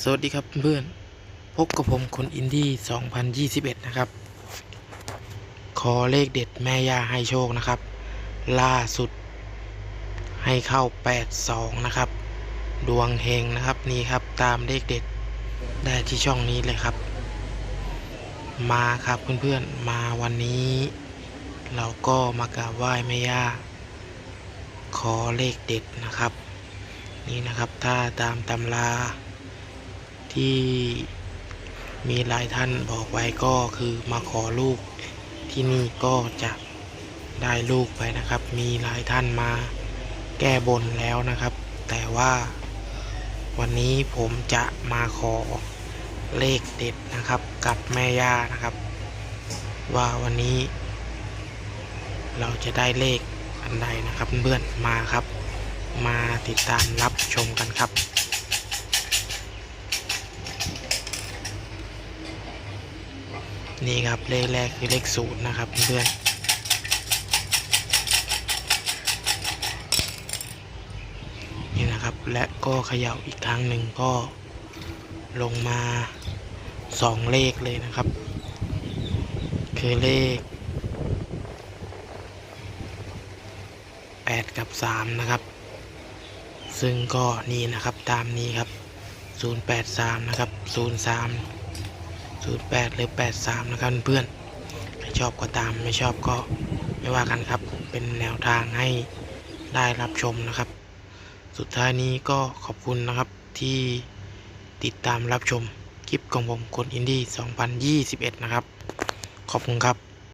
สวัสดีครับเพื่อนพบกับผมคนอินดี้ 2021 นะครับ ขอเลขเด็ดแม่ย่าให้โชคนะครับ ล่าสุด ให้เข้า 82 นะครับ ดวงเฮงนะครับนี่ครับตามเลขเด็ดได้ที่ช่องนี้เลยครับ มาครับเพื่อนๆมาวันนี้ เราก็มากราบไหว้แม่ย่า ขอเลขเด็ดนะครับ นี่นะครับถ้าตามตำรา ที่มีหลายท่านบอกไว้ก็คือมาขอลูกที่นี่ก็จะได้ลูกไปนะครับ มีหลายท่านมาแก้บนแล้วนะครับ แต่ว่าวันนี้ผมจะมาขอเลขเด็ดนะครับ กับแม่ย่านะครับ ว่าวันนี้ เราจะได้เลขอันใดนะครับเพื่อนมาครับ มาติดตามรับชมกันครับ นี่ครับเลขแรกคือเลขศูนย์นะครับเพื่อนนี่นะครับและก็เขย่าอีกครั้งหนึ่งก็ลงมาสองเลขเลยนะครับ คือเลขแปดกับสามนะครับ ซึ่งก็นี่นะครับตามนี้ครับศูนย์แปดสามนะครับศูนย์สาม 08 หรือ 83 นะครับเพื่อนใครชอบก็ตามไม่ชอบก็ไม่ว่ากันครับ เป็นแนวทางให้ได้รับชมนะครับ สุดท้ายนี้ก็ขอบคุณนะครับที่ติดตามรับชมคลิปของผมคนอินดี้ 2021 นะครับ ขอบคุณครับ